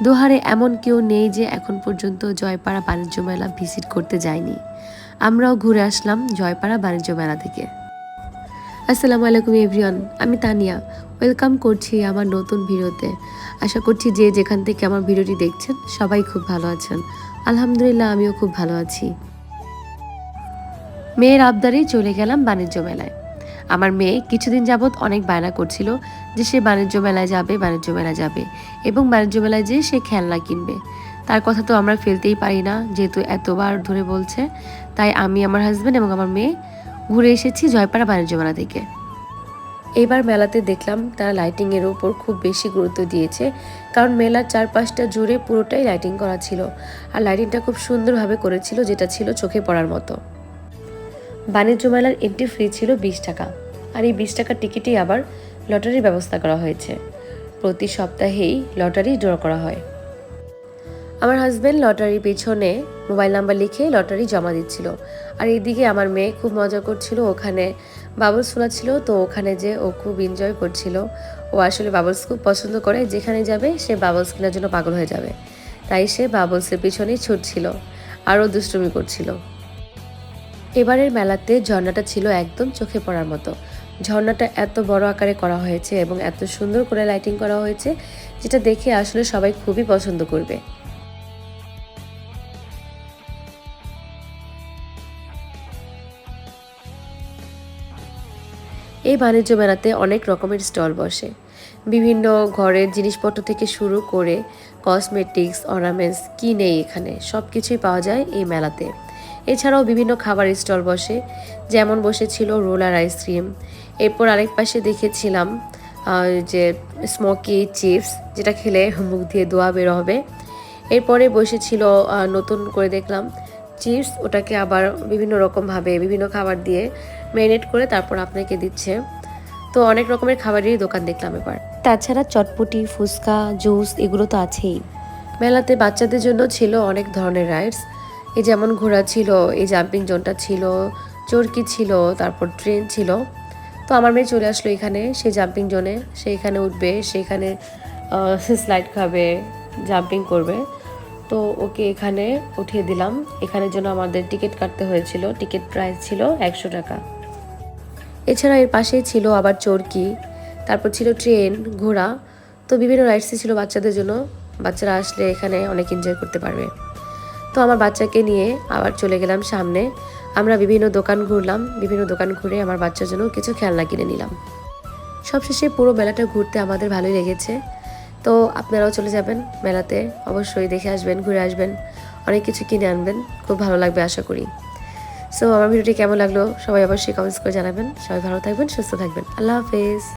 দোহারে এমন কেউ নেই যে এখন পর্যন্ত জয়পাড়া বাণিজ্য মেলা ভিজিট করতে যায়নি। আমরাও ঘুরে আসলাম জয়পাড়া বাণিজ্য মেলা থেকে। আসসালামু আলাইকুম এভরিওয়ান, আমি তানিয়া। ওয়েলকাম করছি আমার নতুন ভিডিওতে। আশা করছি যে যেখান থেকে আমার ভিডিওটি দেখছেন সবাই খুব ভালো আছেন। আলহামদুলিল্লাহ, আমিও খুব ভালো আছি। মেয়ের আবদারেই চলে গেলাম বাণিজ্য মেলায়। আমার মেয়ে কিছুদিন যাবৎ অনেক বায়না করছিল যে সে বাণিজ্য মেলায় যাবে, বাণিজ্য মেলা যাবে এবং বাণিজ্য মেলায় যেয়ে সে খেলনা কিনবে। তার কথা তো আমরা ফেলতেই পারি না, যেহেতু এতবার ধরে বলছে। তাই আমি, আমার হাজব্যান্ড এবং আমার মেয়ে ঘুরে এসেছি জয়পাড়া বাণিজ্য মেলা থেকে। এবার মেলাতে দেখলাম তারা লাইটিংয়ের ওপর খুব বেশি গুরুত্ব দিয়েছে, কারণ মেলার চারপাশটা জুড়ে পুরোটাই লাইটিং করা ছিল। আর লাইটিংটা খুব সুন্দরভাবে করেছিল, যেটা ছিল চোখে পড়ার মতো। বাণিজ্য মেলার এন্ট্রি ফ্রি ছিল বিশ টাকা। আর এই বিশ টাকার টিকিটেই আবার লটারির ব্যবস্থা করা হয়েছে। প্রতি সপ্তাহেই লটারি ড্র করা হয়। আমার হাজব্যান্ড লটারির পেছনে মোবাইল নাম্বার লিখে লটারি জমা দিচ্ছিল। আর এইদিকে আমার মেয়ে খুব মজা করছিল। ওখানে বাবলস ছিল তো ওখানে যে ও খুব এনজয় করছিল। ও আসলে বাবলস খুব পছন্দ করে। যেখানে যাবে, সে বাবলস কেনার জন্য পাগল হয়ে যাবে। তাই সে বাবলসের পিছনেই ছুটছিল। আরও দুষ্টুমি করছিল। এবারের মেলাতে ঝর্ণাটা ছিল একদম চোখে পড়ার মতো। ঝর্ণাটা এত বড় আকারে করা হয়েছে এবং এত সুন্দর করে লাইটিং করা হয়েছে, যেটা দেখে আসলে সবাই খুবই পছন্দ করবে। এই বাণিজ্য মেলাতে অনেক রকমের স্টল বসে। বিভিন্ন ঘরের জিনিসপত্র থেকে শুরু করে কসমেটিক্স অর্নামেন্টস কি নেই এখানে সব কিছুই পাওয়া যায় এই মেলাতে। এছাড়াও বিভিন্ন খাবারের স্টল বসে যেমন বসেছিল রোলার আইসক্রিম। এরপর আরেক পাশে দেখেছিলাম যে স্মোকি চিপস যেটা খেলে মুখ দিয়ে দোয়া বের হবে। এরপরে বসেছিল নতুন করে দেখলাম চিপস ওটাকে আবার বিভিন্ন রকমভাবে বিভিন্ন খাবার দিয়ে ম্যারিনেট করে তারপর আপনাকে দিচ্ছে। তো অনেক রকমের খাবারেরই দোকান দেখলাম এবার। তাছাড়া চটপটি ফুচকা জুস এগুলো তো আছেই। মেলাতে বাচ্চাদের জন্য ছিল অনেক ধরনের রাইডস। এই যেমন ঘোড়া ছিল, এই জাম্পিং জোনটা ছিল, চরকি ছিল, তারপর ট্রেন ছিল। তো আমার মেয়ে চলে আসলো এখানে, সে জাম্পিং জোনে সে এখানে উঠবে সেখানে স্লাইড খাবে জাম্পিং করবে। তো ওকে এখানে উঠিয়ে দিলাম। এখানের জন্য আমাদের টিকিট কাটতে হয়েছিল। টিকিট প্রাইস ছিল একশো টাকা। এছাড়া এর পাশেই ছিল আবার চরকি, তারপর ছিল ট্রেন ঘোড়া। তো বিভিন্ন রাইডসই ছিল বাচ্চাদের জন্য। বাচ্চারা আসলে এখানে অনেক এনজয় করতে পারবে। তো আমার বাচ্চাকে নিয়ে আবার চলে গেলাম সামনে। আমরা বিভিন্ন দোকান ঘুরলাম, বিভিন্ন দোকান ঘুরে আমার বাচ্চার জন্য কিছু খেলনা কিনে নিলাম। সবশেষে পুরো মেলাটা ঘুরতে আমাদের ভালোই লেগেছে। তো আপনারাও চলে যাবেন মেলাতে, অবশ্যই দেখে আসবেন, ঘুরে আসবেন, অনেক কিছু কিনে আনবেন, খুব ভালো লাগবে আশা করি। সো আমার ভিডিওটি কেমন লাগল সবাই অবশ্যই কমেন্টস করে জানাবেন। সবাই ভালো থাকবেন, সুস্থ থাকবেন। আল্লাহ হাফেজ।